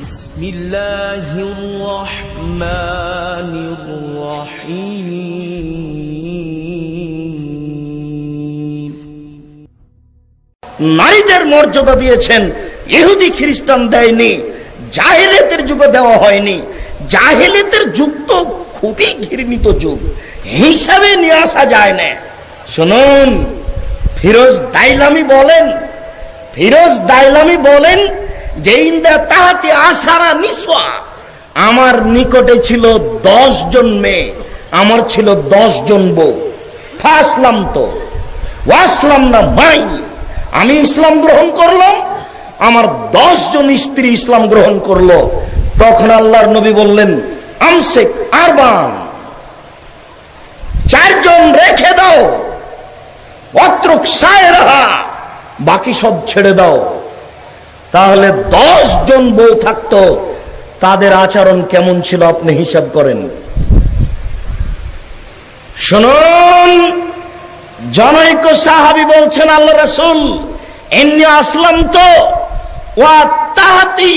بسم الله الرحمن الرحيم নারীদের মর্যাদা দিয়েছেন ইহুদি খ্রিস্টান দেয়নি জাহেলিয়াতের যুগে দেওয়া হয়নি জাহেলিয়াতের যুগ তো খুবই ঘৃণিত যুগ হিসাবে নিয়ে আসা যায় না শুনুন ফিরোজ দাইলামি বলেন ফিরোজ দাইলামি বলেন যে ইন্দা তাহাতে আশারা নিসোয়া আমার নিকটে ছিল দশ জন মেয়ে, আমার ছিল দশ জন বউ। ফাসলাম তো, ওয়াসলাম না মাই। আমি ইসলাম গ্রহণ করলাম, আমার দশ জন স্ত্রী ইসলাম গ্রহণ করল। তখন আল্লাহর নবী বললেন, আমসেক আরবান, চারজন রেখে দাও অত্রুক অত্রক সায়রাহা, বাকি সব ছেড়ে দাও। তাহলে দশ জন বউ থাকতো, তাদের আচরণ কেমন ছিল আপনি হিসাব করেন? শুনুন, জনৈক সাহাবি বলছেন, আল্লাহ রসুল এমনি আসলাম তো ওয়া তাহাতি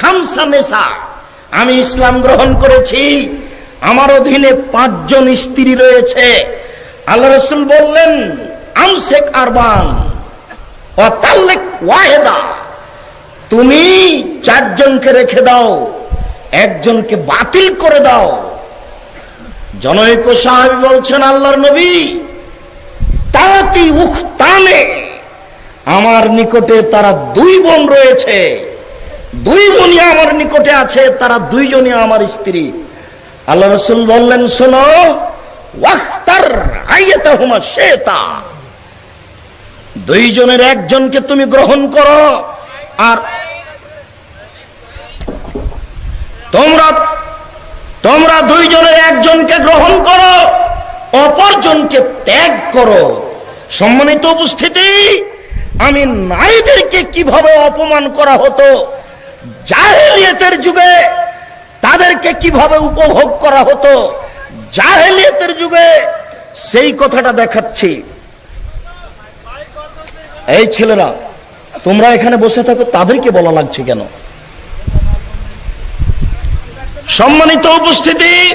খামসা মেসা আমি ইসলাম গ্রহণ করেছি, আমার অধীনে পাঁচজন স্ত্রী রয়েছে। আল্লাহ রসুল বললেন আমশেক আরবান ও তাল্লেক ওয়াহেদা। তুমি চারজনকে রেখে দাও, একজনকে বাতিল করে দাও। জনৈক সাহাবি বলছেন, আল্লাহর নবী তাতি উখতানে আমার নিকটে তারা দুই বোন রয়েছে। দুই বোনই আমার নিকটে আছে, তারা দুইজনই আমার স্ত্রী। আল্লাহ রসুল বললেন, শোনো শেতা দুইজনের একজনকে তুমি গ্রহণ করো, আর তোমরা তোমরা দুইজনের একজনকে গ্রহণ করো, অপরজনকে ত্যাগ করো। সম্মানিত উপস্থিতি, আমি নারীদেরকে কীভাবে অপমান করা হতো, জাহেলিয়তের যুগে তাদেরকে কীভাবে উপভোগ করা হতো, জাহেলিয়তের যুগে সেই কথাটা দেখাচ্ছি। এই ছেলেরা, তোমরা এখানে বসে থাকো, তাদেরকে বলা লাগছে কেন? সম্মানিত উপস্থিতি,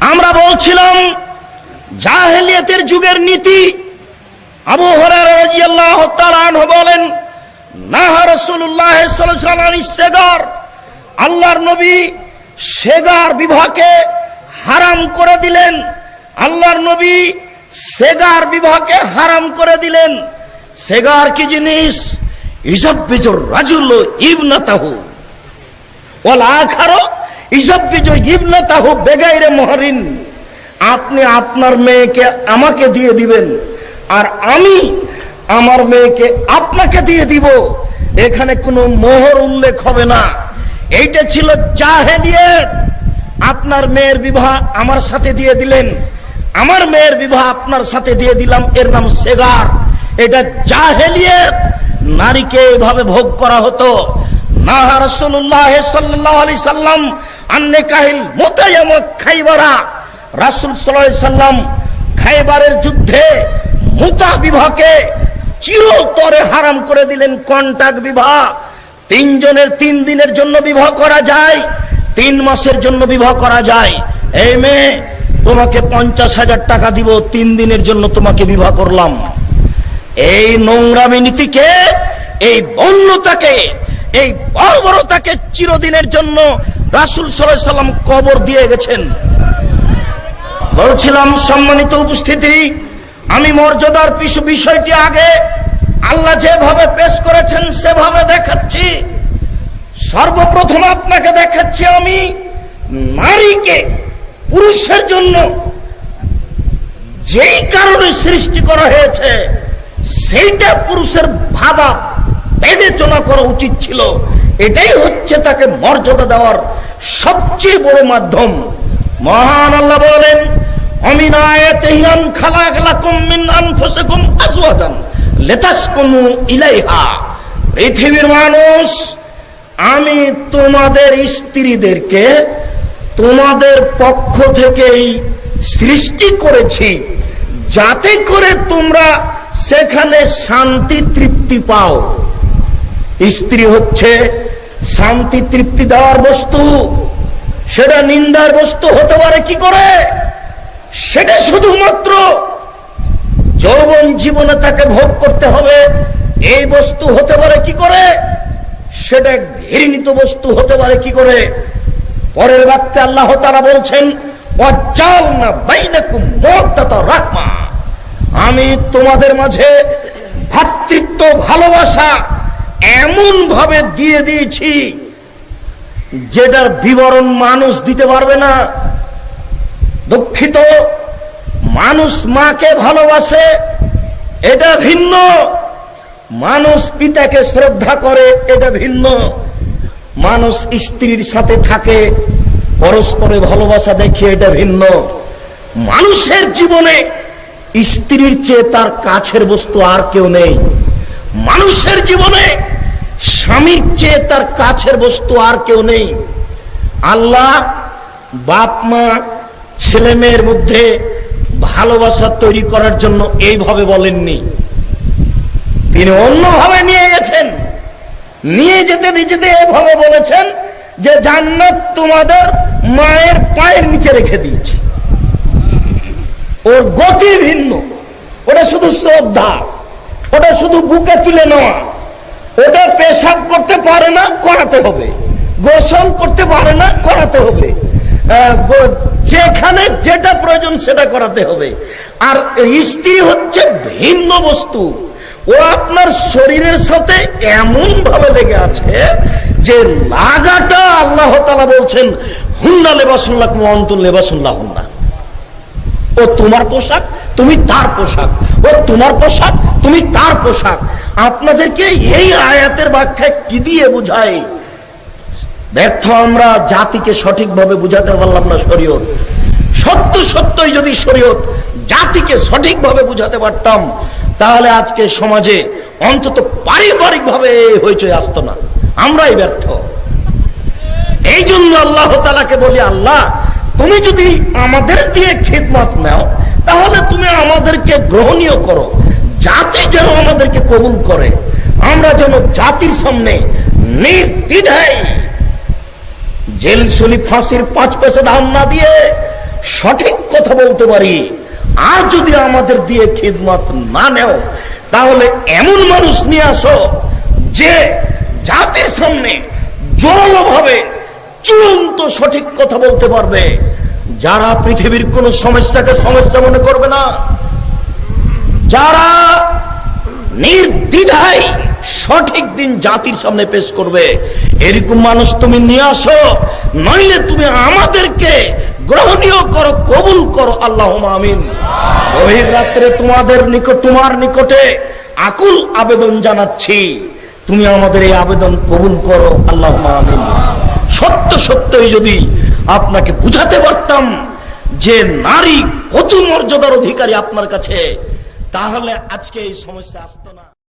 আমরা বলছিলাম, জাহেলিয়াতের যুগের নীতি। আবু আনহু বলেন আল্লাহর নবী সেগার বিবাহকে হারাম করে দিলেন। আল্লাহর নবী সেগার বিবাহকে হারাম করে দিলেন। সেগার কি জিনিস? ইজাব্বিজুর রাজুল ইবনাতাহু। ওয়াল আখারো ইজাব্বিজু ইবনাতাহু বেগাইরে মহরিন। আপনি আপনার মেয়েকে আমাকে দিয়ে দিবেন, আর আমি আমার মেয়েকে আপনাকে দিয়ে দিব। এখানে কোনো মোহর উল্লেখ হবে না। এইটা ছিল জাহেলিয়ত। আপনার মেয়ের বিবাহ আমার সাথে দিয়ে দিলেন। আমার মেয়ের বিবাহ আপনার সাথে দিয়ে দিলাম, এর নাম সেগার। এটা জাহেলিয়ত। নারীকে এভাবে ভোগ করা হতো। নাহা রাসূলুল্লাহ সাল্লাল্লাহু আলি সাল্লাম খাইবারের যুদ্ধে মুতা বিবাহকে চিরতরে হারাম করে দিলেন কন্টাক বিবাহ। তিনজনের তিন দিনের জন্য বিবাহ করা যায়, তিন মাসের জন্য বিবাহ করা যায়। এই মেয়ে, তোমাকে পঞ্চাশ হাজার টাকা দিব, তিন দিনের জন্য তোমাকে বিবাহ করলাম। এই নোংরামি নীতিকে, এই বন্যতাকে, এই বর্বরতাকে চিরদিনের জন্য রাসুল সাল্লাহ সাল্লাম কবর দিয়ে গেছেন। বলছিলাম, সম্মানিত উপস্থিতি, আমি মর্যাদার পিছু বিষয়টি আগে আল্লাহ যেভাবে পেশ করেছেন, সেভাবে দেখাচ্ছি। সর্বপ্রথম আপনাকে দেখাচ্ছি আমি নারীকে, পুরুষের জন্য যেই কারণে সৃষ্টি করা হয়েছে, সেইটা পুরুষের ভাবা, বিবেচনা করা উচিত ছিল। এটাই হচ্ছে তাকে মর্যাদা দেওয়ার সবচেয়ে বড় মাধ্যম। মহান আল্লাহ বলেন অমিন আয়াতিহিন খালাক লাকুম মিন আনফুসিকুম আজওয়াজান লিতাসকুনু ইলাইহা। পৃথিবীর মানুষ, আমি তোমাদের স্ত্রীদেরকে তোমাদের পক্ষ থেকেই সৃষ্টি করেছি, যাতে করে তোমরা সেখানে শান্তি তৃপ্তি পাও। স্ত্রী হচ্ছে শান্তি তৃপ্তি দেওয়ার বস্তু, সেটা নিন্দার বস্তু হতে পারে কি করে? সেটা শুধুমাত্র যৌবন জীবনে তাকে ভোগ করতে হবে, এই বস্তু হতে পারে কি করে? সেটা ঘৃণিত বস্তু হতে পারে কি করে? পরের বাক্যে আল্লাহ তারা বলছেন আমি তোমাদের মাঝে ভ্রাতৃত্ব ভালোবাসা এমন ভাবে দিয়ে দিয়েছি, যেটার বিবরণ মানুষ দিতে পারবে না। দুঃখিত, মানুষ মাকে ভালোবাসে, এটা ভিন্ন। মানুষ পিতাকে শ্রদ্ধা করে, এটা ভিন্ন। মানুষ স্ত্রীর সাথে থাকে, পরস্পরে ভালোবাসা দেখে এটা ভিন্ন। মানুষের জীবনে স্ত্রীর চেয়ে তার কাছের বস্তু আর কেউ নেই। মানুষের জীবনে স্বামীর চেয়ে তার কাছের বস্তু আর কেউ নেই। আল্লাহ বাপ, মা, ছেলে মেয়ের মধ্যে ভালোবাসা তৈরি করার জন্য এইভাবে বলেননি। তিনি অন্যভাবে নিয়ে গেছেন। নিয়ে যেতে নিজেতে এভাবে বলেছেন যে জান্নাত তোমাদের মায়ের পায়ের নিচে রেখে দিয়েছি। ওর গতি ভিন্ন। ওটা শুধু শ্রদ্ধা। ওটা শুধু বুকে তুলে নেওয়া। ওটা পেশাব করতে পারে না, করাতে হবে। গোসল করতে পারে না, করাতে হবে। যেখানে যেটা প্রয়োজন সেটা করাতে হবে। আর স্ত্রী হচ্ছে ভিন্ন বস্তু। ও আপনার শরীরের সাথে এমন ভাবে লেগে আছে যে লাগাটা আল্লাহ তালা বলছেন, হুন্না লেবাসুল্লাহ অন্তর লেবাসুল্লাহ হুন্না। ও তোমার পোশাক, তুমি তার পোশাক। ও তোমার পোশাক, তুমি তার পোশাক। আপনাদেরকে এই আয়াতের ব্যাখ্যায় কি দিয়ে বুঝাই? ব্যর্থ আমরা জাতিকে সঠিকভাবে বুঝাতে পারলাম না শরীয়ত। সত্য সত্যই যদি শরীয়ত জাতিকে সঠিকভাবে বুঝাতে পারতাম, তাহলে আজকে সমাজে অন্তত পারিবারিক ভাবে হইচই আসতো না। আমরাই ব্যর্থ। এই জন্য আল্লাহ তালাকে বলি, আল্লাহ, তুমি যদি আমাদের দিয়ে খিদমত নাও, তাহলে তুমি আমাদেরকে গ্রহণীয় করো। জাতি যেন আমাদেরকে কবুল করে, আমরা যেন জাতির সামনে নির্দ্বিধায় জেল শুলি ফাঁসির পাঁচ পয়সা দাম না দিয়ে সঠিক কথা বলতে পারি। আর যদি আমাদের দিয়ে খিদমত না নেও, তাহলে এমন মানুষ নিয়ে আসো যে জাতির সামনে জোরালোভাবে চূড়ান্ত সঠিক কথা বলতে পারবে। যারা পৃথিবীর কোন সমস্যাকে সমস্যা মনে করবে না যারা নির্দ্বিধায় সঠিক দিন জাতির সামনে পেশ করবে, এরকম মানুষ তুমি নিয়ে আসো, নইলে তুমি আমাদেরকে গ্রহণীয় করো, কবুল করো আল্লাহ আমিন। গভীর রাত্রে তোমাদের নিকট, তোমার নিকটে আকুল আবেদন জানাচ্ছি, তুমি আমাদের এই আবেদন কবুল করো আল্লাহ আমিন। সত্য সত্যই যদি আপনাকে বুঝাতে পারতাম যে নারী কত মর্যাদার অধিকারী আপনার কাছে তাহলে আজকে এই সমস্যা আসতো না।